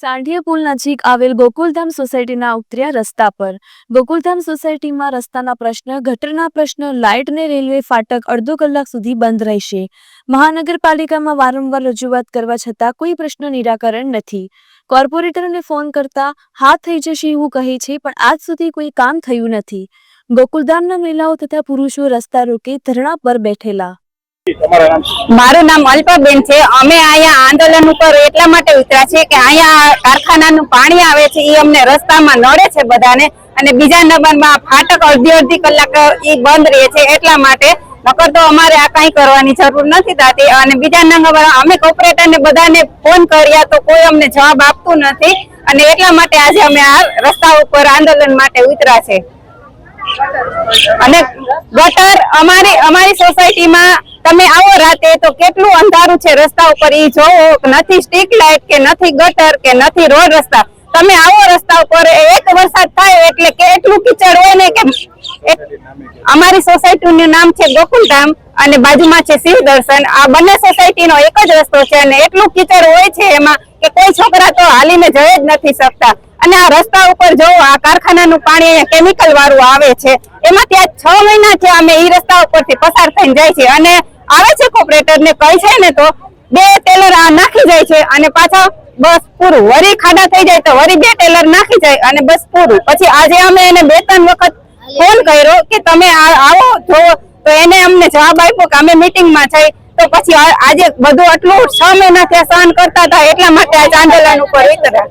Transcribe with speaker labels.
Speaker 1: સાંઢિયા પુલ નજીક આવેલ ગોકુલધામ સોસાયટીના ઉતર્યા રસ્તા પર. ગોકુલધામ સોસાયટીમાં રસ્તાના પ્રશ્ન, ગટરના પ્રશ્ન, લાઇટ ને રેલવે ફાટક અડધો કલાક સુધી બંધ રહેશે. મહાનગરપાલિકામાં વારંવાર રજૂઆત કરવા છતાં કોઈ પ્રશ્ન નિરાકરણ નથી. કોર્પોરેટરને ફોન કરતા, હા, થઈ જશે એવું કહે છે, પણ આજ સુધી કોઈ કામ થયું નથી. ગોકુલધામના મહિલાઓ તથા પુરુષો રસ્તા રોકે ધરણા પર બેઠેલા?
Speaker 2: મારું નામ અલ્પાબેન છે. અમે અહીંયા આંદોલન ઉપર એટલા માટે ઉતર્યા છે કે અહીંયા કારખાનાનું પાણી આવે છે એ અમને રસ્તામાં નડે છે બધાને. અને બીજા નંબરમાં ફાટક અડધી અડધી કલાક એ બંધ રહે છે એટલા માટે. નકર તો અમારે આ કઈ કરવાની જરૂર નથી થતી. અને બીજા નંબર અમે કોર્પોરેટરને બધાને ફોન કર્યા તો કોઈ અમને જવાબ આપતું નથી. અને એટલા માટે આજે અમે આ રસ્તા ઉપર આંદોલન માટે ઉતર્યા છે. અને ગટર અમારી અમારી સોસાયટીમાં તમે આવો રાતે તો કેટલું અંધારું છે રસ્તા ઉપર ઈ જોવો નથી સ્ટ્રીટ લાઇટ કે નથી ગટર કે નથી રોડ રસ્તા. તમે આવો રસ્તા ઉપર એક વરસાદ થાય એટલે કેટલું કીચડ હોય ને કે અમારી સોસાયટીનું નામ છે ગોકુલધામ અને બાજુમાં છે સિંહ દર્શન. આ બંને સોસાયટીનો એક જ રસ્તો છે અને એટલું કીચડ હોય છે એમાં કે કોઈ છોકરા તો હાલીને જઈ જ નથી શકતા. અને આ રસ્તા ઉપર જો આ કારખાનાનું પાણી કેમિકલ વાળું આવે છે એમાં ત્યાં છ મહિના છે અમે એ રસ્તા ઉપરથી પસાર થઈને જાય છે અને આવે છે કોપરેટર ને કહે છે ને તો બે ટેલર આ નાખી જાય છે અને પાછા બસ પૂરું. વરી ખાડા થઈ જાય તો વરી બે ટેલર નાખી જાય અને બસ પૂરું. પછી આજે અમે એને બે ત્રણ વખત ફોન કર્યો કે તમે આવો, જોવો. તો એને અમને જવાબ આપ્યો કે અમે મિટિંગમાં છે તો પછી આજે બધું આટલું છ મહિના થયા સહન કરતા હતા એટલા માટે આજે આંદોલન ઉપર ઉતર્યા